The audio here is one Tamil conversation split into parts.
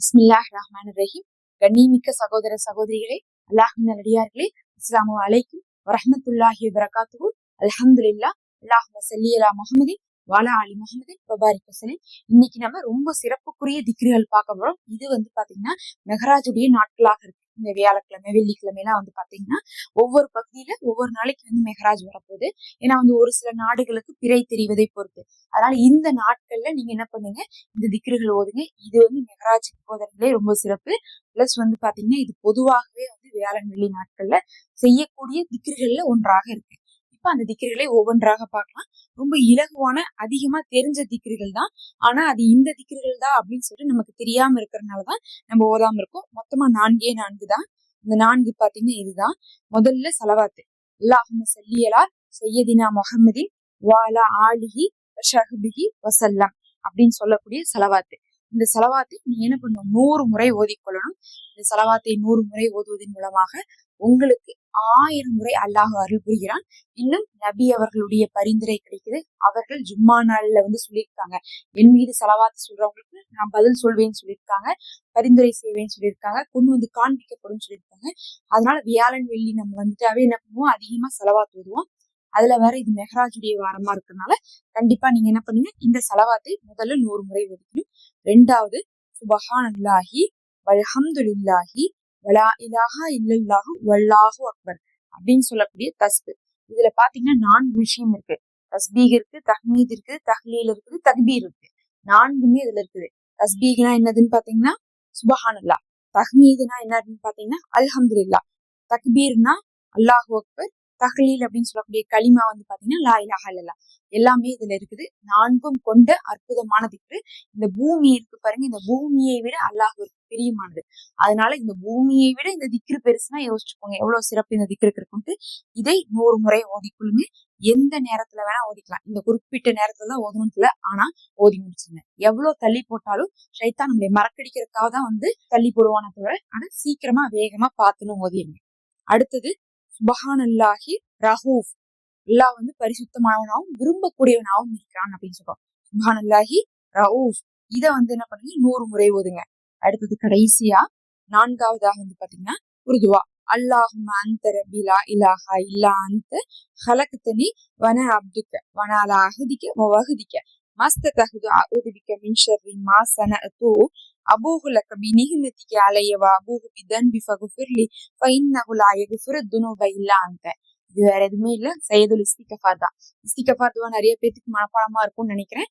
பிஸ்மில்லாஹ் ரஹ்மான் ரஹீம் கண்ணிமிக்க சகோதர சகோதரிகளே அல்லாஹின் நல்லடியார்களே இஸ்லாமு அலைக்கும் வரஹ்மத்துல்லாஹி வரகாத்துஹு அல்ஹம்துலில்லா அல்லாஹ் ஸல்லி அலா முஹம்மதின் வாலா அலி முஹம்மதின் வபாரிக் வஸல்லம் இன்னைக்கு நம்ம ரொம்ப சிறப்புக்குரிய திக்ரிகள் பார்க்க போறோம். இது வந்து பாத்தீங்கன்னா மெஹராஜுடைய நாட்களாக இருக்கு. இந்த வியாழக்கிழமை வெள்ளிக்கிழமைலாம் வந்து பாத்தீங்கன்னா ஒவ்வொரு பகுதியில ஒவ்வொரு நாளைக்கு வந்து மெஹராஜ் வரப்போகுது. ஏன்னா வந்து ஒரு சில நாடுகளுக்கு பிறை தெரிவதை பொறுத்து. அதனால இந்த நாட்கள்ல நீங்க என்ன பண்ணுங்க இந்த திக்ருகள் ஓதுங்க. இது வந்து மெஹராஜ் போதே ரொம்ப சிறப்பு. பிளஸ் வந்து பாத்தீங்கன்னா இது பொதுவாகவே வந்து வியாழன் வெள்ளி நாட்கள்ல செய்யக்கூடிய திக்ருகள்ல ஒன்றாக இருக்கு. இப்ப அந்த திக்கிரிகளை ஒவ்வொன்றாக பார்க்கலாம். ரொம்ப இலகுவான அதிகமா தெரிஞ்ச திக்கிரிகள் தான். ஆனா அது இந்த திக்கிரிகள் தான் அப்படின்னு சொல்லிட்டு நமக்கு தெரியாம இருக்கிறதுனாலதான் நம்ம ஓதாம இருக்கோம். மொத்தமா நான்கே நான்கு தான். இந்த நான்கு பாத்தீங்கன்னா இதுதான். முதல்ல சலவாத்து. அல்லாஹும சல்லியலா சையதினா முகமதின் வாலா ஆலிஹி ஷஹபிஹி வசல்லாம் அப்படின்னு சொல்லக்கூடிய செலவாத்து. இந்த செலவாத்தை நீங்க என்ன பண்ணணும்? நூறு முறை ஓதிக்கொள்ளணும். இந்த செலவாத்தை நூறு முறை ஓதுவதன் மூலமாக உங்களுக்கு ஆயிரம் முறை அல்லாஹ் அருள் புரிகிறான். இன்னும் நபி அவர்களுடைய பரிந்துரை கிடைக்குது. அவர்கள் ஜும்மா நாள்ல வந்து சொல்லியிருக்காங்க. என் மீது செலவாத்து சொல்றவங்களுக்கு நான் பதில் சொல்வேன்னு சொல்லியிருக்காங்க. பரிந்துரை செய்வேன்னு சொல்லியிருக்காங்க. கொண்டு வந்து காண்பிக்கப்படும் சொல்லியிருக்காங்க. அதனால வியாழன் வெள்ளி நம்ம வந்துட்டாவே என்ன பண்ணுவோம்? அதிகமா செலவாத்து வருவோம் அதுல வேற இது மெஹராஜுடைய வாரமா இருக்கிறதுனால கண்டிப்பா நீங்க என்ன பண்ணுங்க? இந்த செலவாத்தை முதல்ல நூறு முறை ஒதுக்கணும். ரெண்டாவது சுபஹான் அல்லாஹி வல்ஹம்துலில்லாஹி வலா இலாஹா இல்லல்லாஹு வல்லாஹு அக்பர் அப்படின்னு சொல்லக்கூடிய தஸ்பு. இதுல பாத்தீங்கன்னா நான்கு விஷயம் இருக்கு. தஸ்பீக் இருக்கு தஹ்மீத் இருக்கு தஹ்லீல் இருக்குது தக்பீர் இருக்கு. நான்குமே இதுல இருக்குது. தஸ்பீக்னா என்னதுன்னு பாத்தீங்கன்னா சுபஹான் அல்லா தஹ்மீதுனா என்னதுன்னு பாத்தீங்கன்னா அல்ஹம்துலில்லா. தக்பீர்னா அல்லாஹு அக்பர் தஹ்லீல் அப்படின்னு சொல்லக்கூடிய களிமா வந்து பாத்தீங்கன்னா லா இலாஹா இல்லல்லா எல்லாமே இதுல இருக்குது. நான்கும் கொண்ட அற்புதமான திக்கு இந்த பூமி இருக்கு பாருங்க இந்த பூமியை விட அல்லாஹ் பிரியமானது. அதனால இந்த பூமியை விட இந்த திக்ரு பெருசுனா யோசிச்சுக்கோங்க. எவ்வளவு சிறப்பு இந்த திக்ருக்கு இருக்குன்ட்டு. இதை நூறு முறை ஓதிக்கொள்ளுங்க எந்த நேரத்துல வேணா ஓதிக்கலாம். இந்த குறிப்பிட்ட நேரத்துல தான் ஓதணும் இல்ல. ஆனா ஓதி முடிச்சுங்க. எவ்வளவு தள்ளி போட்டாலும் ஷைத்தான் நம்மளை மறக்கடிக்கிறதுக்காக தான் வந்து தள்ளி போடுவான தவிர ஆனா சீக்கிரமா வேகமா பார்த்துன்னு ஓதிடுங்க அடுத்தது சுபஹான் அல்லாஹி ரஹூஃப். அல்லாஹ் வந்து பரிசுத்தமானவனாகவும் விரும்பக்கூடியவனாகவும் இருக்கிறான் அப்படின்னு சொல்றோம். சுபஹான் அல்லாஹி ரஹூஃப். இதை வந்து என்ன பண்ணுங்க? நூறு முறை ஓதுங்க. அடுத்தது கடைசியா நான்காவதாக வந்து பாத்தீங்கன்னா உருதுவா அல்லாஹும் அந்த ரபிலா இலாஹா இல்லா அந்த ஹலக்கத்தனி வன அப்துக்க வனால அகதிக்க வகுதிக்க மஸ்த தகுது உதவிக்க மின்ஷர்ரி ஷர்ரி மா சனஅது. அபூஹு லக பினிஹ்மதிக அலைய வ ஃபகுஃபிர்லி ஃபஇன்னஹு லா யக்ஃபிரு துனூப இல்லா அந்த இது வேற எதுவுமே இல்ல. சையதுல் இஸ்திகஃபார் தான். இஸ்திகஃபார் துவா நிறைய பேத்துக்கு மனப்பாடமா இருக்கும்னு நினைக்கிறேன்.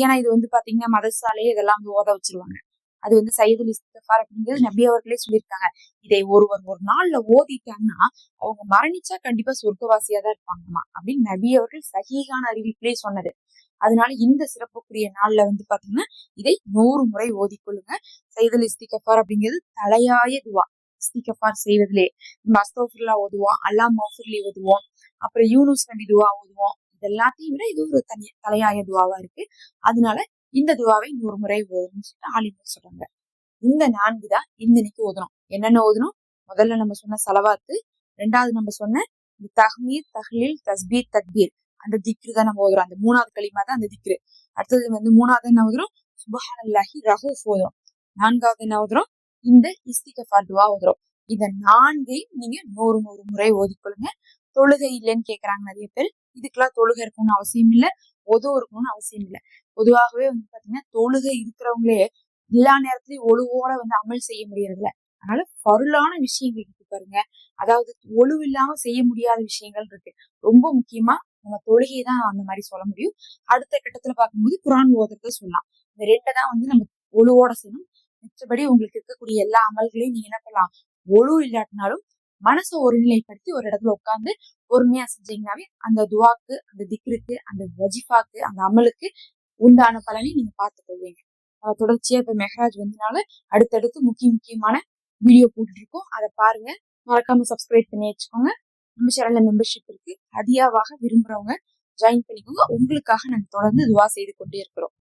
ஏன்னா இது வந்து பாத்தீங்கன்னா மதசாலையே இதெல்லாம் வந்து ஓத வச்சிருவாங்க. அது வந்து சையதுல் இஸ்திகஃபார் அப்படிங்கிறது நபி அவர்களே சொல்லியிருக்காங்க. இதை ஒருவர் ஒரு நாள்ல ஓதிட்டாங்கன்னா அவங்க மரணிச்சா கண்டிப்பா சொர்க்கவாசியா தான் இருப்பாங்கம்மா அப்படின்னு நபி அவர்கள் சகிகான அறிவிப்பிலே சொன்னது. அதனால இந்த சிறப்புக்குரிய நாள்ல வந்து பாத்தீங்கன்னா இதை நூறு முறை ஓதிக்கொள்ளுங்க. சைதுல் இஸ்திகஃபார் அப்படிங்கிறது தலையாய துவா இஸ்திகஃபார் செய்வதிலே. மஸ்தோஃபுல்லா ஓதுவோம் அல்லா மௌஃபுர்லி ஓதுவோம் அப்புறம் யூனுஸ் நபி துவா ஓதுவோம் இது எல்லாத்தையும் விட இது ஒரு தனி தலையாய துவாவா இருக்கு. அதனால இந்த துவாவை நூறு முறை ஓதணும்னு சொல்லிட்டு ஆலிமல் சொல்றாங்க. இந்த நான்கு தான் இந்த இன்னைக்கு ஓதணும். என்னென்ன ஓதணும்? முதல்ல நம்ம சொன்ன செலவாத்து ரெண்டாவது நம்ம சொன்ன இந்த தஹ்மீர் தஹ்லீல் தஸ்பீர் தக்பீர். அந்த திக்ரு தான் நம்ம ஓதுறோம். அந்த மூணாவது களிமா தான் அந்த திக்ரு. அடுத்தது வந்து மூணாவது என்ன ஓதுறோம்? சுபஹான் அல்லாஹி ரஹூஃப் ஓதுறோம். நான்காவது என்ன ஓதுறோம்? இந்த இஸ்திகஃபார் துவா ஓதுறோம். இந்த நான்கையும் நீங்க நூறு நூறு முறை ஓதிக்கொள்ளுங்க. தொழுகை இல்லைன்னு கேக்குறாங்க நிறைய பேர். இதுக்கெல்லாம் தொழுகை இருக்கணும்னு அவசியம் இல்லை. ஒது இருக்கணும்னு அவசியம் இல்லை. பொதுவாகவே வந்து பாத்தீங்கன்னா தொழுகை இருக்கிறவங்களே எல்லா நேரத்திலயும் ஒழுவோட வந்து அமல் செய்ய முடியறதில்ல. அதனால பருளான விஷயங்கள் இருக்கு பாருங்க. அதாவது ஒழுவு இல்லாம செய்ய முடியாத விஷயங்கள் இருக்கு. ரொம்ப முக்கியமா நம்ம தொழுகையை தான் அந்த மாதிரி சொல்ல முடியும். அடுத்த கட்டத்துல பார்க்கும்போது குரான் ஓதுறத சொல்லலாம். இந்த ரெண்டை தான் வந்து நம்ம ஒழுவோட செய்யணும். மிச்சபடி உங்களுக்கு இருக்கக்கூடிய எல்லா அமல்களையும் நீங்க என்ன பண்ணலாம்? ஒழு இல்லாட்டினாலும் மனசை ஒருநிலைப்படுத்தி ஒரு இடத்துல உட்காந்து பொறுமையா செஞ்சீங்கன்னாவே அந்த துவாக்கு அந்த திக்ருக்கு அந்த வஜிஃபாக்கு அந்த அமலுக்கு உண்டான பலனை நீங்க பார்த்து கொள்வீங்க. தொடர்ச்சியா இப்ப மெஹராஜ் வந்தனால அடுத்தடுத்து முக்கிய முக்கியமான வீடியோ போட்டுட்டு இருக்கோம் அதை பாருங்க. மறக்காம சப்ஸ்கிரைப் பண்ணி வச்சுக்கோங்க. நம்ம சேனல்ல மெம்பர்ஷிப் இருக்கு. அதிகாவாக விரும்புறவங்க ஜாயின் பண்ணிக்கோங்க. உங்களுக்காக நாங்க தொடர்ந்து துவா செய்து கொண்டே இருக்கிறோம்.